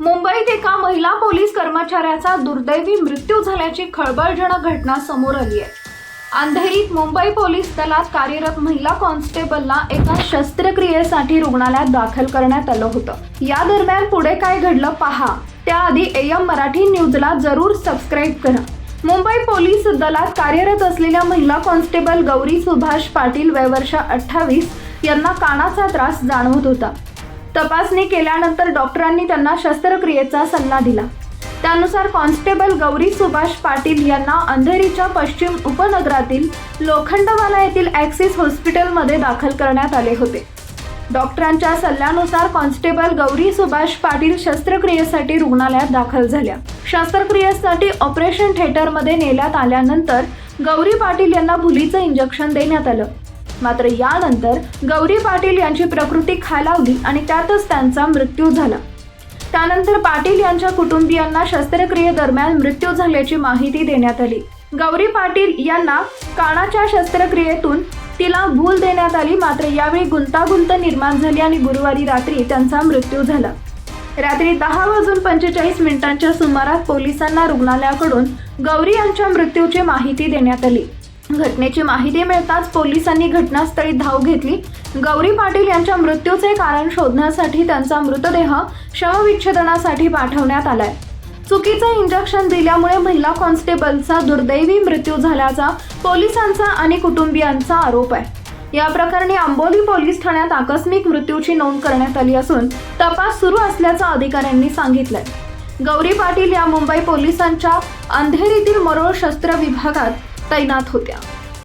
मुंबईत एका महिला पोलीस कर्मचाऱ्याचा दुर्दैवी मृत्यू झाल्याची खळबळजनक घटना समोर आली आहे. अंधेरीत मुंबई पोलीस दलात कार्यरत महिला कॉन्स्टेबलला एका शस्त्रक्रियेसाठी रुग्णालयात दाखल करण्यात आलं होतं. या दरम्यान पुढे काय घडलं पहा. त्याआधी एम मराठी न्यूजला जरूर सबस्क्राईब करा. मुंबई पोलीस दलात कार्यरत असलेल्या महिला कॉन्स्टेबल गौरी सुभाष पाटील वय वर्ष अठ्ठावीस यांना कानाचा त्रास जाणवत होता. तपासणी केल्यानंतर डॉक्टरांनी त्यांना शस्त्रक्रियेचा सल्ला दिला. त्यानुसार कॉन्स्टेबल गौरी सुभाष पाटील यांना अंधेरीच्या पश्चिम उपनगरातील लोखंडवाला येथील ॲक्सिस हॉस्पिटलमध्ये दाखल करण्यात आले होते. डॉक्टरांच्या सल्ल्यानुसार कॉन्स्टेबल गौरी सुभाष पाटील शस्त्रक्रियेसाठी रुग्णालयात दाखल झाल्या. शस्त्रक्रियेसाठी ऑपरेशन थिएटरमध्ये नेण्यात आल्यानंतर गौरी पाटील यांना भुलीचं इंजेक्शन देण्यात आलं. मात्र यानंतर गौरी पाटील यांची प्रकृती खालावली आणि त्यातच त्यांचा मृत्यू झाला. त्यानंतर पाटील यांच्या कुटुंबियांना शस्त्रक्रियेदरम्यान मृत्यू झाल्याची माहिती देण्यात आली. गौरी पाटील यांना कानाच्या शस्त्रक्रियेतून तिला भूल देण्यात आली मात्र यावेळी गुंतागुंत निर्माण झाली आणि गुरुवारी रात्री त्यांचा मृत्यू झाला. रात्री दहा वाजून पंचेचाळीस मिनिटांच्या सुमारास पोलिसांना रुग्णालयाकडून गौरी यांच्या मृत्यूची माहिती देण्यात आली. घटनेची माहिती मिळताच पोलिसांनी घटनास्थळी धाव घेतली. गौरी पाटील यांच्या मृत्यूचे कारण शोधण्यासाठी त्यांचा मृतदेह शवविच्छेदनासाठी पाठवण्यात आलाय. चुकीचं इंजेक्शन दिल्यामुळे महिला कॉन्स्टेबलचा दुर्दैवी मृत्यू झाल्याचा पोलिसांचा आणि कुटुंबियांचा आरोप आहे. या प्रकरणी आंबोली पोलीस ठाण्यात आकस्मिक मृत्यूची नोंद करण्यात आली असून तपास सुरू असल्याचं अधिकाऱ्यांनी सांगितलंय. गौरी पाटील या मुंबई पोलिसांच्या अंधेरीतील मरोळ शस्त्र विभागात तैनात होत्या.